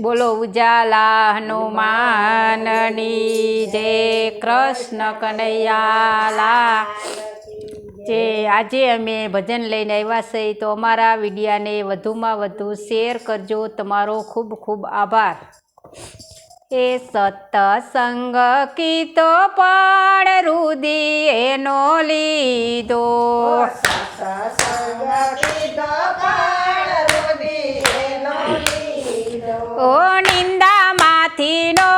બોલો ઉજાલા હનુમાનની જય કૃષ્ણ કનૈયાલા. જે આજે અમે ભજન લઈને આવ્યા છે, તો અમારા વિડીયાને વધુમાં વધુ શેર કરજો. તમારો ખૂબ ખૂબ આભાર. એ સત્સંગ કીતો પાડ રુદી એનો લીધો. ઓ નિંદામાંથી નો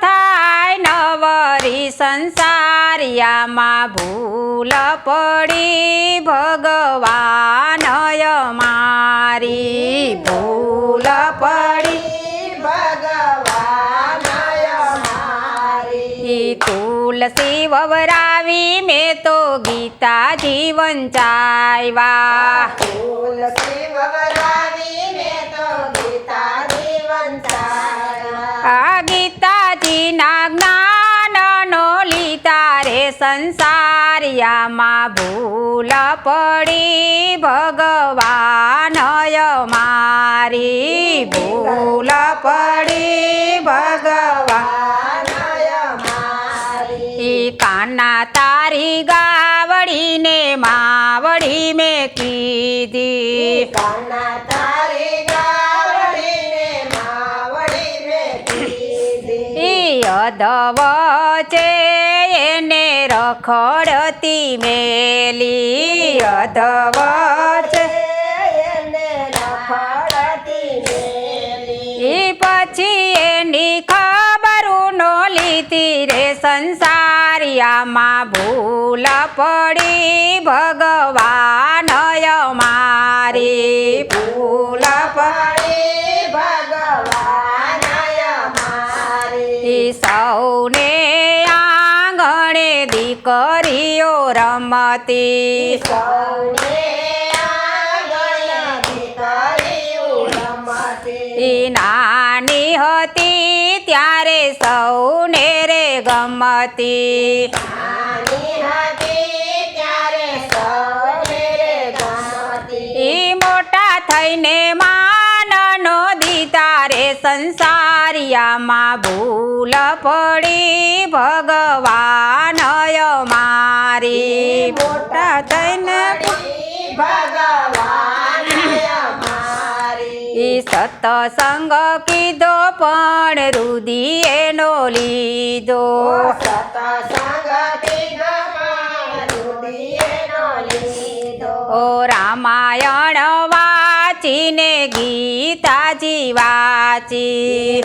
થાય નવરી સંસારિયામાં ભૂલ પડી ભગવાન મારી ભૂલ પડી ઈ તુલસી વવરાવી મેં તો ગીતા જીવન ચાવ્યા આ ગીતાજીના જ્ઞાનનો લીતા રે સંસારિયામાં ભૂલ પડી. ભગવાન મારી ભૂલ પડી. ભગવાન કાના તારી ગાવડીને માવડી મેં કીધી. ઈ અધવ છે એને રખડતી મેલી. અધવચે એને રખડતી મેલી. પછી એની ખબર નો લીધી રે સંસારિયામાં ભૂલ પડી ભગવાન મારી સૌને આંગણે દીકરીઓ રમતી. નાની હતી ત્યારે સૌને રે ગમતી. સંસારિયામાં ભૂલ પડી ભગવાન મારી. મોટા થઈને ઈ સતસંગ કીધો પણ રુદી એનો લીધો. ઓ રામાયણ વાંચી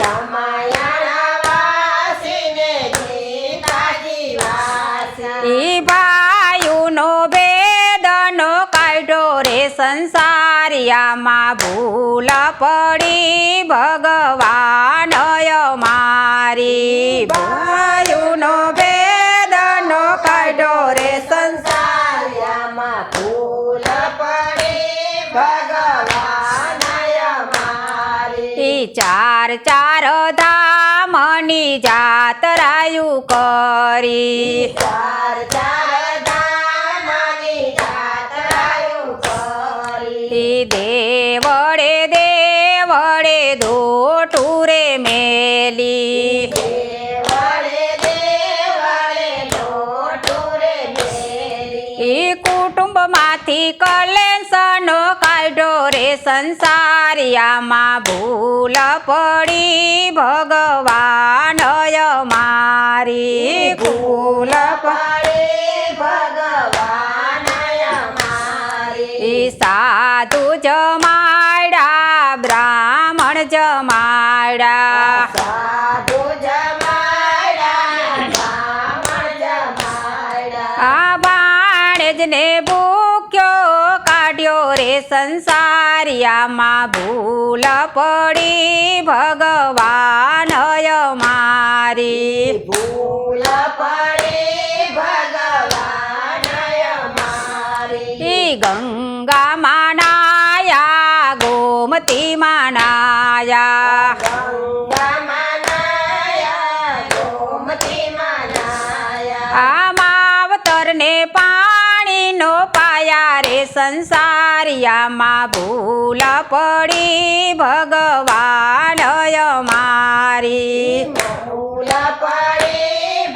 ઈ કાઢ્યો રે સંસારિયામાં ભૂલ પડી ભગવાન મારી ચાર ચાર ધામની જાતરાયુ કરી. ઈ દેવડે દેવડે ધોટું રે મેલી. કુટુંબમાંથી કલેશનો કાઢો રે સંસારિયામાં ભૂલ પડી ભગવાન. બાણેજને ભૂખ્યો કાઢ્યો રે સંસારિયામાં ભૂલ પડી ભગવાન મારી ભૂલ પડે ભગવાન ઈ ગંગા માનાયા ગોમતી માનાયા નો પાયા રે સંસારિયામાં ભૂલ પડી. ભગવાનય મારી. ભૂલ પડી.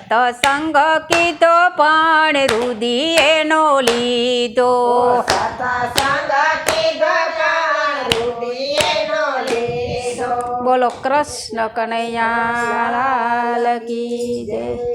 ભગવાનય કીધો પણ રુદિએ નો લીધો. બોલો કૃષ્ણ કનૈયા લાલ કી જય.